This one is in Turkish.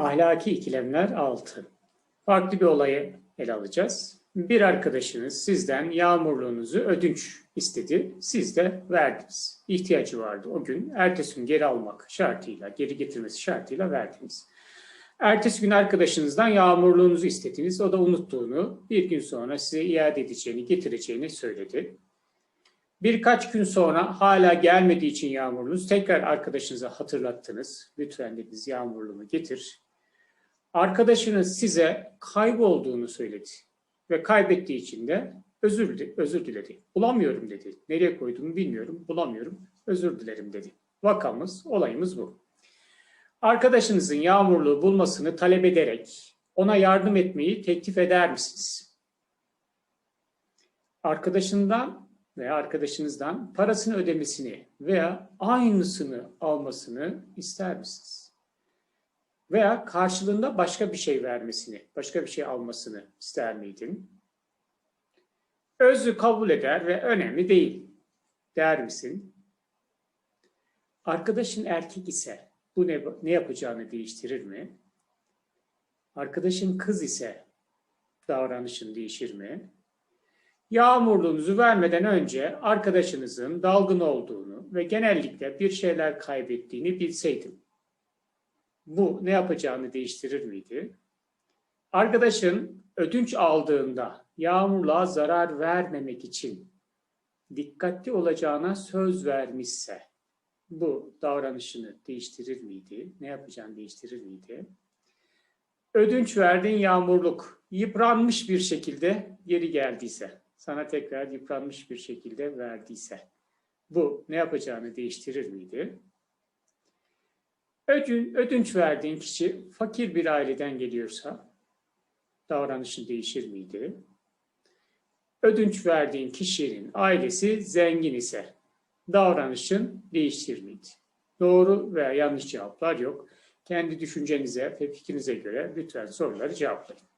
Ahlaki ikilemler 6. Farklı bir olayı ele alacağız. Bir arkadaşınız sizden yağmurluğunuzu ödünç istedi. Siz de verdiniz. İhtiyacı vardı o gün. Ertesi gün geri almak şartıyla, geri getirmesi şartıyla verdiniz. Ertesi gün arkadaşınızdan yağmurluğunuzu istediniz. O da unuttuğunu, bir gün sonra size iade edeceğini, getireceğini söyledi. Birkaç gün sonra hala gelmediği için yağmurunuz tekrar arkadaşınıza hatırlattınız. Lütfen dediniz yağmurluğumu getir. Arkadaşınız size kaybolduğunu söyledi ve kaybettiği için de özür, özür diledi. Bulamıyorum dedi. Nereye koyduğumu bilmiyorum, bulamıyorum. Özür dilerim dedi. Vakamız, olayımız bu. Arkadaşınızın yağmurluğu bulmasını talep ederek ona yardım etmeyi teklif eder misiniz? Arkadaşından veya arkadaşınızdan parasını ödemesini veya aynısını almasını ister misiniz? Veya karşılığında başka bir şey vermesini, başka bir şey almasını ister miydin? Özü kabul eder ve önemli değil der misin? Arkadaşın erkek ise bu ne, ne yapacağını değiştirir mi? Arkadaşın kız ise davranışın değişir mi? Yağmurluğunuzu vermeden önce arkadaşınızın dalgın olduğunu ve genellikle bir şeyler kaybettiğini bilseydim. Bu ne yapacağını değiştirir miydi? Arkadaşın ödünç aldığında yağmurluğa zarar vermemek için dikkatli olacağına söz vermişse bu davranışını değiştirir miydi? Ne yapacağını değiştirir miydi? Ödünç verdiğin yağmurluk yıpranmış bir şekilde geri geldiyse, sana tekrar yıpranmış bir şekilde verdiyse, bu ne yapacağını değiştirir miydi? Ödün, ödünç verdiğin kişi fakir bir aileden geliyorsa, davranışın değişir miydi? Ödünç verdiğin kişinin ailesi zengin ise, davranışın değişir miydi? Doğru veya yanlış cevaplar yok. Kendi düşüncenize ve fikrinize göre lütfen soruları cevaplayın.